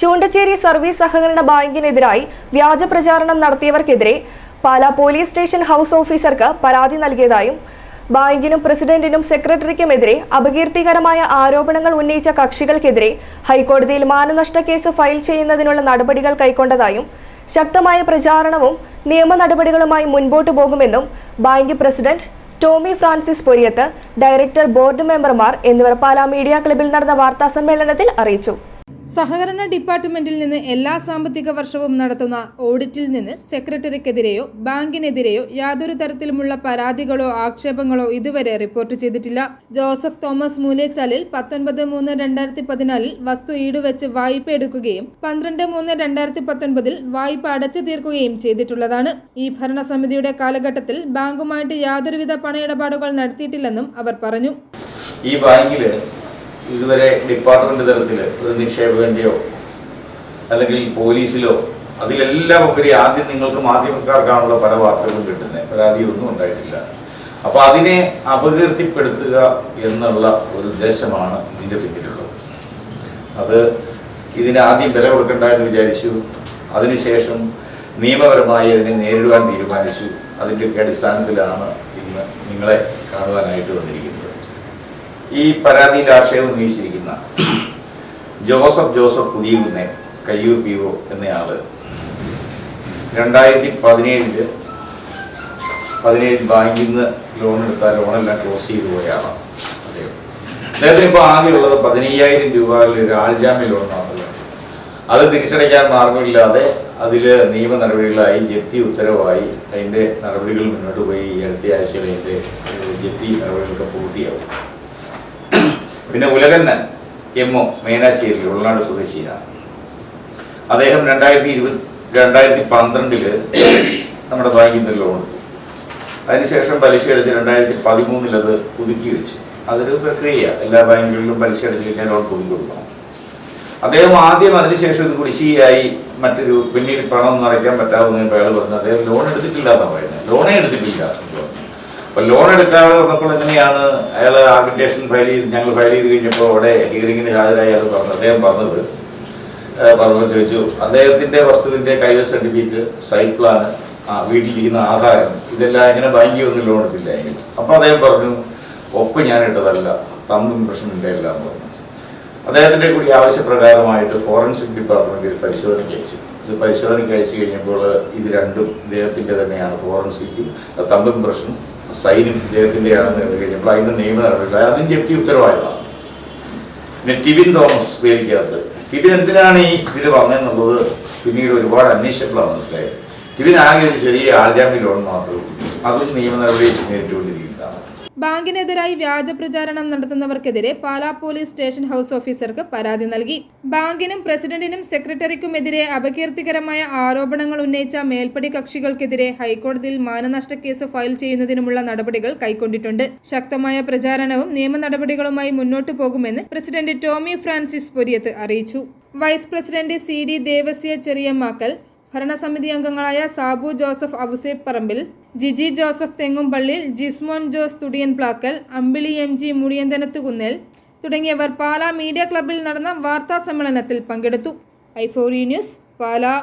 Choondacherry service സഹകരണ ബാങ്കിനെതിരായി വ്യാജ പ്രചാരണം നടത്തിയവർക്കെതിരെ പാലാ പോലീസ് സ്റ്റേഷൻ ഹൗസ് ഓഫീസർക്ക് പരാതി നൽകിയതായും ബാങ്കിനും പ്രസിഡന്റിനും സെക്രട്ടറിക്കുമെതിരെ അപകീർത്തികരമായ ആരോപണങ്ങൾ ഉന്നയിച്ച കക്ഷികൾക്കെതിരെ ഹൈക്കോടതിയിൽ മാനനഷ്ട കേസ് ഫയൽ ചെയ്യുന്നതിനുള്ള നടപടികൾ കൈക്കൊണ്ടതായും ശക്തമായ പ്രചാരണവും നിയമ നടപടികളുമായി മുൻപോട്ടു പോകുമെന്നും bank president Tomy Francis Poriyath director board മെമ്പർമാർ എന്നിവർ പാലാ മീഡിയ ക്ലബിൽ നടന്ന വാർത്താ സമ്മേളനത്തിൽ അറിയിച്ചു. സഹകരണ ഡിപ്പാർട്ട്മെന്റിൽ നിന്ന് എല്ലാ സാമ്പത്തിക വർഷവും നടത്തുന്ന ഓഡിറ്റിൽ നിന്ന് സെക്രട്ടറിക്കെതിരെയോ ബാങ്കിനെതിരെയോ യാതൊരു തരത്തിലുമുള്ള പരാതികളോ ആക്ഷേപങ്ങളോ ഇതുവരെ റിപ്പോർട്ട് ചെയ്തിട്ടില്ല. ജോസഫ് തോമസ് മൂലേച്ചാലിൽ പത്തൊൻപത് മൂന്ന് രണ്ടായിരത്തി പതിനാലിൽ വസ്തു ഈടുവെച്ച് വായ്പ എടുക്കുകയും പന്ത്രണ്ട് മൂന്ന് രണ്ടായിരത്തി പത്തൊൻപതിൽ വായ്പ അടച്ചു തീർക്കുകയും ചെയ്തിട്ടുള്ളതാണ്. ഈ ഭരണസമിതിയുടെ കാലഘട്ടത്തിൽ ബാങ്കുമായിട്ട് യാതൊരുവിധ പണയിടപാടുകൾ നടത്തിയിട്ടില്ലെന്നും അവർ പറഞ്ഞു. ഈ ബാങ്കിൽ ഇതുവരെ ഡിപ്പാർട്ട്മെന്റ് തലത്തിൽ ഒരു നിക്ഷേപകന്റെയോ അല്ലെങ്കിൽ പോലീസിലോ അതിലെല്ലാം ഉപരി ആദ്യം നിങ്ങൾക്ക് മാധ്യമക്കാർക്കാണല്ലോ പല വാർത്തകളും കിട്ടുന്നത്. പരാതിയൊന്നും ഉണ്ടായിട്ടില്ല. അപ്പൊ അതിനെ അപകീർത്തിപ്പെടുത്തുക എന്നുള്ള ഒരു ഉദ്ദേശമാണ് ഇതിന്റെ പിന്നിലുള്ളത്. അത് ഇതിന് ആദ്യം വില കൊടുക്കണ്ടെന്ന് വിചാരിച്ചു. അതിനുശേഷം നിയമപരമായി അതിനെ നേരിടുവാൻ തീരുമാനിച്ചു. അതിന്റെയൊക്കെ അടിസ്ഥാനത്തിലാണ് ഇന്ന് നിങ്ങളെ കാണുവാനായിട്ട് വന്നിരിക്കുന്നത്. ഈ പരാതിയിൽ ആശയം ഉന്നയിച്ചിരിക്കുന്ന Joseph Joseph Puthiyunnel Kayyur P O എന്നയാൾ രണ്ടായിരത്തി പതിനേഴിൽ പതിനേഴ് ബാങ്കിൽ നിന്ന് ലോൺ എടുത്ത ലോണെല്ലാം ക്ലോസ് ചെയ്തു പോയാളാണ് അദ്ദേഹം. അദ്ദേഹത്തിന് ഇപ്പോൾ ആകെയുള്ളത് പതിനയ്യായിരം രൂപയിൽ രാജാമ്യ ലോൺ മാത്രമേ അത് തിരിച്ചടയ്ക്കാൻ മാർഗമില്ലാതെ അതിൽ നിയമ നടപടികളായി ജപ്തി ഉത്തരവായി അതിന്റെ നടപടികൾ മുന്നോട്ട് പോയി. ഈ അടുത്ത ആഴ്ചയിൽ അതിന്റെ ജപ്തി നടപടികളൊക്കെ പൂർത്തിയാവും. പിന്നെ ഉലകന്നൻ എം ഒ മേനാശ്ശേരി ഉൾനാട് സ്വദേശിയാണ്. അദ്ദേഹം രണ്ടായിരത്തി ഇരുപത് രണ്ടായിരത്തി പന്ത്രണ്ടിൽ നമ്മുടെ ബാങ്കിൽ നിന്ന് ലോൺ എടുത്തു. അതിനുശേഷം പലിശ അടിച്ച് രണ്ടായിരത്തി പതിമൂന്നിൽ അത് പുതുക്കി വെച്ചു. അതൊരു പ്രക്രിയ എല്ലാ ബാങ്കുകളിലും പലിശ അടിച്ച് കഴിഞ്ഞാൽ ലോൺ പുതുക്കി കൊടുക്കണം. അദ്ദേഹം ആദ്യം അതിനുശേഷം ഇത് കുടിശ്ശിയായി മറ്റൊരു പിന്നീട് പണം ഒന്നും അടയ്ക്കാൻ പറ്റാവുന്ന അയാൾ പറഞ്ഞു അദ്ദേഹം ലോൺ എടുത്തിട്ടില്ല പറയുന്നത്. ലോണേ എടുത്തിട്ടില്ല. എന്ന് പറഞ്ഞു. അപ്പൊ ലോൺ എടുക്കാതെ വന്നപ്പോൾ എങ്ങനെയാണ്? അയാൾ ആപ്ലിക്കേഷൻ ഫയൽ ചെയ്ത് ഞങ്ങൾ ഫയൽ ചെയ്ത് കഴിഞ്ഞപ്പോൾ അവിടെ ഹിയറിംഗിന് ഹാജരായി അത് പറഞ്ഞു അദ്ദേഹം പറഞ്ഞത്. പറഞ്ഞു ചോദിച്ചു അദ്ദേഹത്തിന്റെ വസ്തുവിന്റെ കൈവശ സർട്ടിഫിക്കറ്റ് സൈറ്റ് പ്ലാൻ ആ വീട്ടിലിരിക്കുന്ന ആധാരം ഇതെല്ലാം എങ്ങനെ ബാങ്കിൽ ഒന്നും ലോൺ എടുത്തില്ലായിരുന്നു അപ്പൊ അദ്ദേഹം പറഞ്ഞു ഒപ്പ് ഞാൻ ഇട്ടതല്ല തമ്പും പ്രശ്നമില്ല എല്ലാം പറഞ്ഞു. അദ്ദേഹത്തിന്റെ കൂടി ആവശ്യപ്രകാരമായിട്ട് ഫോറൻസിക് ഡിപ്പാർട്ട്മെന്റ് ഒരു പരിശോധനയ്ക്ക് അയച്ചു. ഇത് പരിശോധനയ്ക്ക് അയച്ചു കഴിഞ്ഞപ്പോൾ ഇത് രണ്ടും ഇദ്ദേഹത്തിന്റെ തന്നെയാണ് ഫോറൻസിക്കും തമ്പും പ്രശ്നം. സൈനും ഇദ്ദേഹത്തിന്റെയാണെന്ന് കണ്ടു കഴിഞ്ഞപ്പോൾ അതിന്റെ നിയമ നടപടികൾ അതും ജപ്തി ഉത്തരവായതാണ് പിന്നെ ടിബിൻ തോമസ് പേരിക്കകത്ത്. ടിബിൻ എന്തിനാണ് ഈ ഇതിൽ വന്നതെന്നുള്ളത് പിന്നീട് ഒരുപാട് അന്വേഷിച്ചപ്പോഴാണ് മനസ്സിലായത്. ടിബിൻ ആകെ ഒരു ചെറിയ ആൾജാമ്യ ലോൺ മാത്രമേ അതും നിയമ നടപടി നേരിട്ടുകൊണ്ടിരിക്കുന്നതാണ് ബാങ്കിനെതിരായി വ്യാജ പ്രചാരണം നടത്തുന്നവർക്കെതിരെ പാലാ പോലീസ് സ്റ്റേഷൻ ഹൗസ് ഓഫീസർക്ക് പരാതി നൽകി. ബാങ്കിനും പ്രസിഡന്റിനും സെക്രട്ടറിക്കുമെതിരെ അപകീർത്തികരമായ ആരോപണങ്ങൾ ഉന്നയിച്ച മേൽപ്പടി കക്ഷികൾക്കെതിരെ ഹൈക്കോടതിയിൽ മാനനഷ്ട കേസ് ഫയൽ ചെയ്യുന്നതിനുമുള്ള നടപടികൾ കൈക്കൊണ്ടിട്ടുണ്ട്. ശക്തമായ പ്രചാരണവും നിയമ നടപടികളുമായി മുന്നോട്ടു പോകുമെന്ന് പ്രസിഡന്റ് ടോമി ഫ്രാൻസിസ് പൊരിയത്ത് അറിയിച്ചു. Vice president C D Devasya Cheriyammakkal ഭരണസമിതി അംഗങ്ങളായ സാബു ജോസഫ് അബുസേബ് പറമ്പിൽ ജിജി ജോസഫ് തെങ്ങുംപള്ളിൽ ജിസ്മോൻ ജോസ് തുടിയൻ പ്ലാക്കൽ അമ്പിളി എം ജി മുടിയന്തനത്ത് കുന്നിൽ തുടങ്ങിയവർ പാലാ മീഡിയ ക്ലബ്ബിൽ നടന്ന വാർത്താ സമ്മേളനത്തിൽ പങ്കെടുത്തു. ഐഫോറി ന്യൂസ് പാലാ.